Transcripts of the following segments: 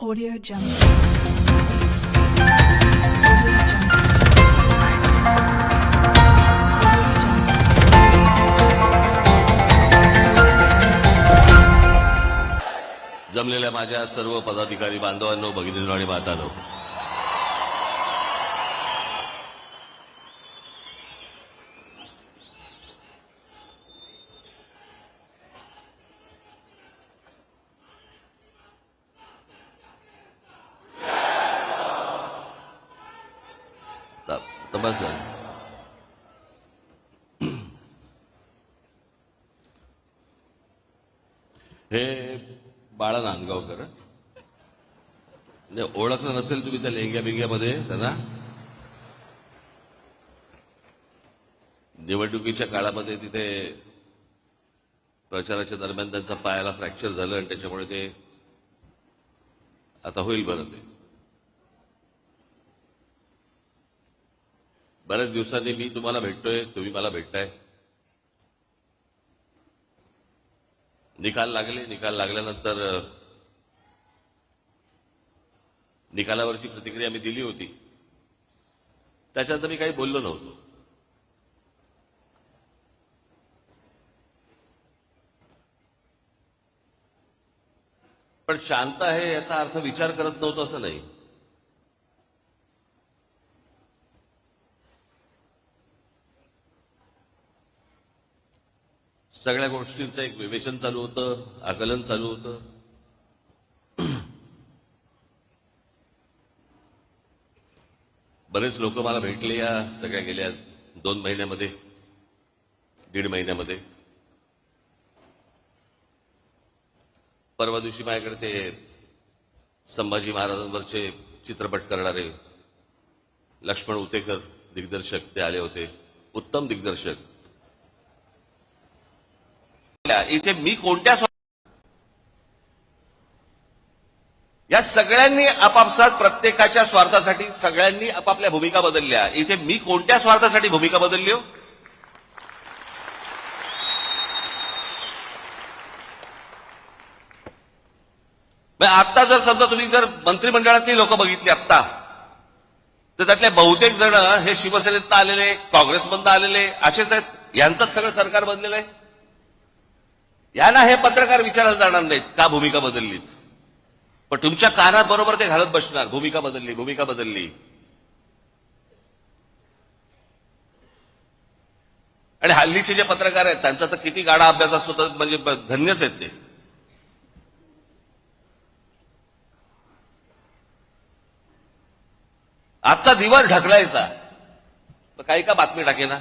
Audio Jungle. जमलेल्या माझ्या सर्व पदाधिकारी बांधवांनो भगिनींनो आणि मातांनो बस हे बाळा नांदगावकर म्हणजे ओळखलं नसेल तुम्ही त्या लेंग्या बिंग्यामध्ये त्यांना? निवडणुकीच्या काळामध्ये तिथे प्रचाराच्या दरम्यान त्यांचा पायाला फ्रॅक्चर झालं आणि त्याच्यामुळे ते आता होईल बरं ते. बऱ्याच दिवसांनी मी तुम्हाला भेटतोय तुम्ही मला भेटताय. निकाल लागले निकाल लागल्यानंतर निकालावरची प्रतिक्रिया मी दिली होती. त्याच्यानंतर मी काही बोललो नव्हतो. पण शांत आहे याचा अर्थ विचार करत नव्हतो असं नाही. सगळ्या गोष्टींचं एक विवेचन चालू होतं आकलन चालू होतं. बरेच लोक मला भेटले या सगळ्या गेल्या दोन महिन्यामध्ये दीड महिन्यामध्ये. परवा दिवशी माझ्याकडे ते संभाजी महाराजांवरचे चित्रपट करणारे लक्ष्मण उतेकर दिग्दर्शक ते आले होते. उत्तम दिग्दर्शक. इथे मी कोणत्या या सगळ्यांनी आपापसात प्रत्येकाच्या स्वार्थासाठी सगळ्यांनी आपापल्या भूमिका बदलल्या. इथे मी कोणत्या स्वार्थासाठी भूमिका बदलली हो? आत्ता जर समजा तुम्ही जर मंत्रिमंडळातली लोक बघितली आत्ता तर त्यातले बहुतेक जण हे शिवसेनेत आलेले काँग्रेसमधनं आलेले असेच आहेत. यांचंच सगळं सरकार बनलेलं आहे. यांना हे पत्रकार विचारायला जाणार नाहीत का भूमिका बदललीत? पण तुमच्या कानात बरोबर ते घालत बसणार भूमिका बदलली भूमिका बदलली. आणि हल्लीचे जे पत्रकार आहेत त्यांचा तर किती गाडा अभ्यास असतो तर म्हणजे धन्यच आहेत ते. आजचा दिवस ढकलायचा. तर काही का बातमी टाके ना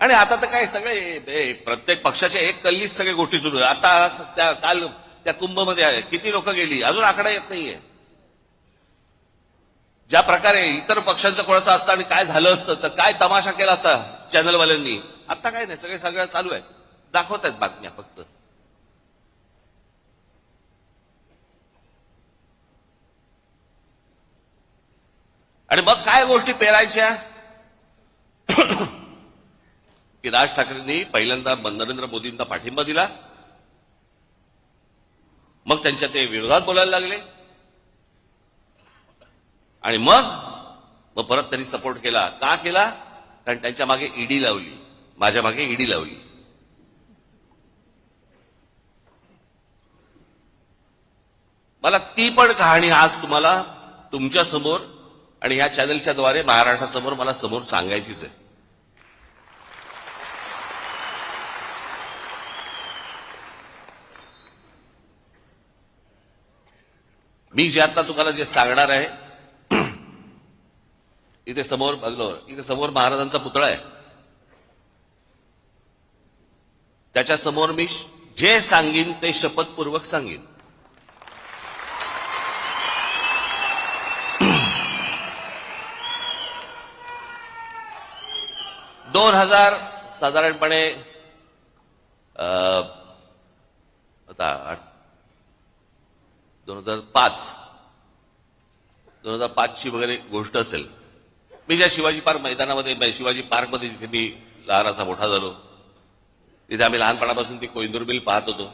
आणि आता तर काय सगळे प्रत्येक पक्षाच्या एक कल्लीच सगळ्या गोष्टी सुरू आहेत. आता त्या काल त्या कुंभमध्ये आहे. किती लोक गेली? अजून आकडा येत नाहीये. ज्या प्रकारे इतर पक्षांचं कोणाचं असतं आणि काय झालं असतं तर काय तमाशा केला असता चॅनलवाल्यांनी? आता काय नाही. सगळे सगळं चालू आहे दाखवत आहेत बातम्या फक्त. आणि मग काय गोष्टी पेरायच्या? की राज ठाकरेंनी पहिल्यांदा नरेंद्र मोदींना पाठिंबा दिला. मग त्यांच्या ते विरोधात बोलायला लागले. आणि मग मग परत त्यांनी सपोर्ट केला. का केला? कारण त्यांच्या मागे ईडी लावली. माझ्या मागे ईडी लावली. मला ती पण कहाणी आज तुम्हाला तुमच्यासमोर आणि ह्या चॅनलच्या द्वारे महाराष्ट्रासमोर मला समोर सांगायचीच आहे. मी जे आता तुम्हाला जे सांगणार आहे इथे समोर बघलो इथे समोर महाराजांचा पुतळा आहे. त्याच्यासमोर मी जे सांगीन ते शपथपूर्वक सांगीन. दोन हजार साधारणपणे अं, आता दोन हजार पाच. दोन हजार पाचची वगैरे गोष्ट असेल. मी ज्या शिवाजी पार्क मैदानामध्ये शिवाजी पार्कमध्ये जिथे मी लहानाचा मोठा झालो तिथे आम्ही लहानपणापासून ती कोइंदूर बिल पाहत होतो.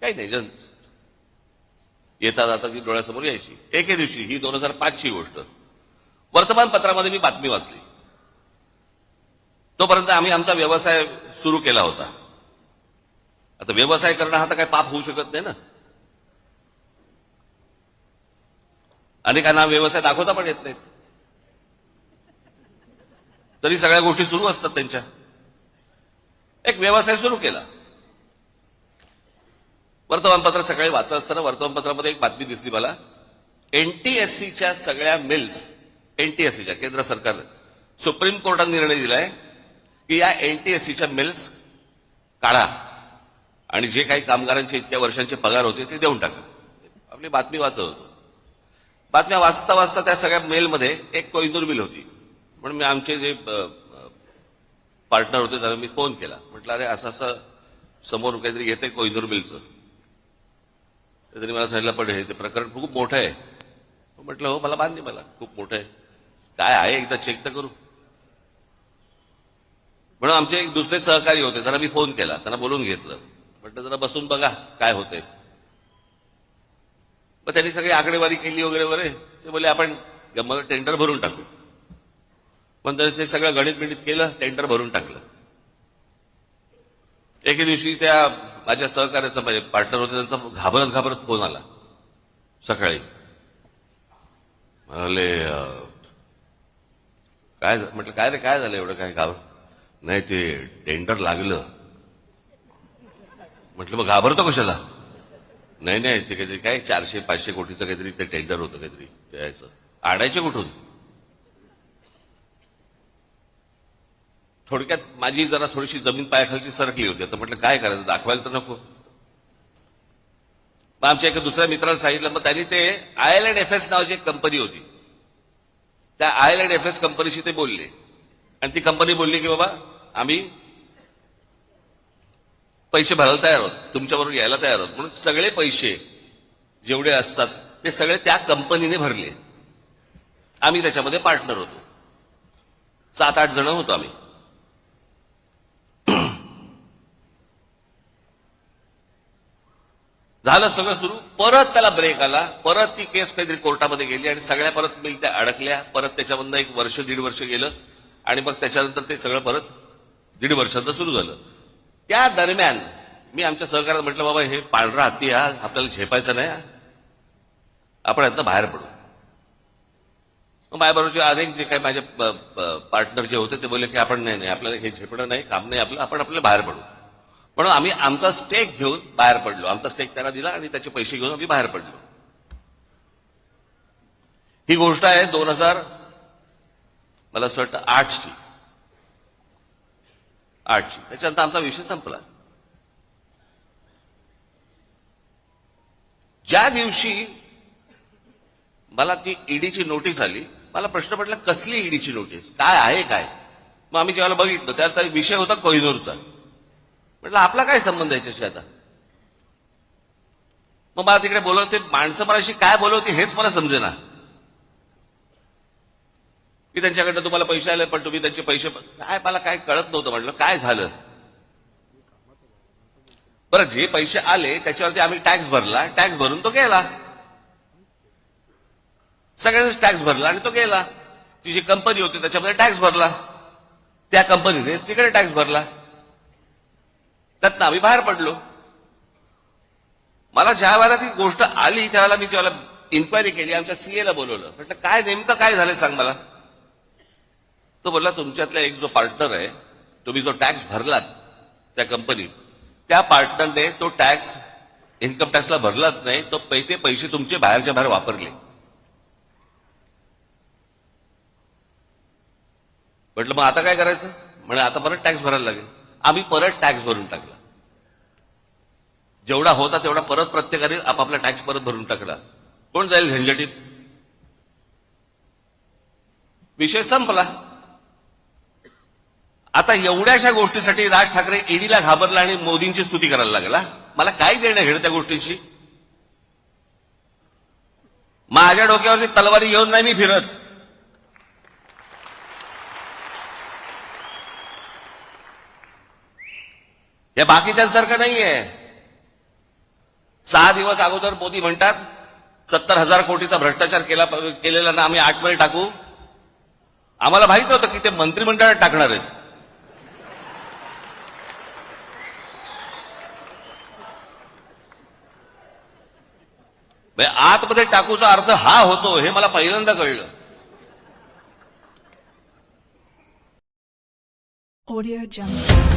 काही नाही जन येता जाता ती डोळ्यासमोर यायची. एके दिवशी ही दोन हजार पाचची गोष्ट. वर्तमानपत्रामध्ये मी बातमी वाचली. तोपर्यंत आम्ही आमचा व्यवसाय सुरू केला होता. आता व्यवसाय करणं हा तर काही पाप होऊ शकत नाही ना. अनेकांना व्यवसाय दाखवता पण येत नाहीत. तरी सगळ्या गोष्टी सुरू असतात त्यांच्या. एक व्यवसाय सुरू केला. वर्तमानपत्र सकाळी वाचत असताना वर्तमानपत्रामध्ये एक बातमी दिसली मला. एनटीएससीच्या सगळ्या मिल्स एनटीएससीच्या केंद्र सरकारनं सुप्रीम कोर्टाने निर्णय दिलाय की या एनटीएससीच्या मिल्स काढा आणि जे काही कामगारांचे इतक्या वर्षांचे पगार होते ते देऊन टाका. आपली बातमी वाचत होतो. बातम्या वाचता वाचता त्या सगळ्या मेलमध्ये एक कोहिनूर मिल होती. म्हणून मी आमचे जे पार्टनर होते त्यांना मी फोन केला. म्हटलं अरे असं असं समोर काहीतरी घेते कोहिनूर मिलचं त्यांनी मला सांगितलं पण हे ते प्रकरण खूप मोठं आहे. म्हटलं हो मला मान्य मला. खूप मोठं आहे. काय आहे? एकदा चेक तर करू. म्हणून आमचे एक दुसरे सहकारी होते. त्यांना मी फोन केला. त्यांना बोलून घेतलं. म्हटलं जरा बसून बघा काय होतंय. मग त्यांनी सगळी आकडेवारी केली वगैरे वगैरे. ते बोले आपण मला टेंडर भरून टाकू. पण त्याने ते सगळं गणित बिणित केलं टेंडर भरून टाकलं. एके दिवशी त्या माझ्या सहकार्याचा म्हणजे पार्टनर होते त्यांचा घाबरत घाबरत फोन आला. सकाळी. म्हणाले काय म्हटलं काय रे काय झालं एवढं काय घाबर नाही ते टेंडर लागलं. म्हटलं मग घाबरतो कशाला? नाही नाही ते काहीतरी काय चारशे पाचशे कोटीचं काहीतरी ते टेंडर होतं काहीतरी ते आणायचे कुठून? थोडक्यात माझी जरा थोडीशी जमीन पायाखालची सरकली होती. आता म्हटलं काय करायचं? दाखवायला तर नको. मग आमच्या एका दुसऱ्या मित्राला सांगितलं मग त्यांनी ते आय एल आयलँड एफ एस नावाची एक कंपनी होती. त्या I L and F S कंपनीशी ते बोलले. आणि ती कंपनी बोलली की बाबा आम्ही पैसे भरायला तयार आहोत तुमच्याबरोबर यायला तयार आहोत म्हणून सगळे पैसे जेवढे असतात ते सगळे त्या कंपनीने भरले. आम्ही त्याच्यामध्ये पार्टनर होतो. सात आठ जण होतो आम्ही. झालं सगळं सुरू. परत त्याला ब्रेक आला. परत ती केस काहीतरी कोर्टामध्ये गेली आणि सगळ्या परत मिल त्या अडकल्या. परत त्याच्यामधनं एक वर्ष दीड वर्ष गेलं. आणि मग त्याच्यानंतर ते सगळं परत दीड वर्षाचं सुरू झालं. त्या दरम्यान मी आमच्या सहकार्यात म्हटलं बाबा हे पांढरा हत्ती हा आपल्याला झेपायचा नाही आपण यातनं बाहेर पडू. मग माझ्याबरोबरचे अनेक जे काही माझे पार्टनर जे होते ते बोलले की आपण नाही नाही आपल्याला हे झेपणं नाही काम नाही आपलं आपण आपल्याला बाहेर पडू. म्हणून आम्ही आमचा स्टेक घेऊन बाहेर पडलो. आमचा स्टेक त्यांना दिला आणि त्याचे पैसे घेऊन आम्ही बाहेर पडलो. ही गोष्ट आहे दोन हजार मला असं वाटतं आठची. आठची त्याच्यानंतर आमचा विषय संपला. ज्या दिवशी मला ती ईडीची नोटीस आली मला प्रश्न पडला कसली ईडीची नोटीस? काय आहे काय? मग आम्ही जेव्हा बघितलं त्यात विषय होता कोहिनूरचा. म्हटलं आपला काय संबंध आहे याच्याशी आता? मग मला तिकडे बोलवते माणसं मलाशी काय बोलवते हेच मला समजेना. की त्यांच्याकडनं तुम्हाला पैसे आले पण तुम्ही त्यांचे पैसे काय मला काय कळत नव्हतं म्हटलं काय झालं? बरं जे पैसे आले त्याच्यावरती आम्ही टॅक्स भरला टॅक्स भरून तो गेला. सगळ्यांनीच टॅक्स भरला आणि तो गेला. ती जी कंपनी होती त्याच्यामध्ये टॅक्स भरला. त्या कंपनीने तिकडे टॅक्स भरला. त्यातनं आम्ही बाहेर पडलो. मला ज्या वेळेला ती गोष्ट आली त्यावेळेला मी त्याला इन्क्वायरी केली आमच्या सीएला बोलवलं. म्हटलं काय नेमकं काय झालं सांग मला? तो बोलला तुमच्यातला एक जो पार्टनर आहे तुम्ही जो टॅक्स भरलात त्या कंपनीत त्या पार्टनरने तो टॅक्स इन्कम टॅक्सला भरलाच नाही तो पै- ते पैसे तुमचे बाहेरच्या बाहेर वापरले. म्हटलं मग आता काय करायचं? म्हणे आता परत टॅक्स भरायला लागेल. आम्ही परत टॅक्स भरून टाकला. जेवढा होता तेवढा परत प्रत्येकाने आपापला टॅक्स परत भरून टाकला. कोण जाईल झंझटीत? विषय संपला. आता एवढ्याशा गोष्टीसाठी राज ठाकरे ईडीला घाबरला आणि मोदींची स्तुती करायला लागला मला काय देणं घेणं त्या गोष्टींशी? माझ्या डोक्यावरची तलवारी येऊन नाही मी फिरत. हे बाकीच्यांसारखं नाहीये. सहा दिवस अगोदर मोदी म्हणतात सत्तर हजार कोटीचा भ्रष्टाचार केला केलेला ना आम्ही आठमध्ये टाकू. आम्हाला माहीत होतं की ते मंत्रिमंडळात टाकणार आहेत. म्हणजे आतमध्ये टाकूचा अर्थ हा होतो हे मला पहिल्यांदा कळलं ऑडिओ Jungle.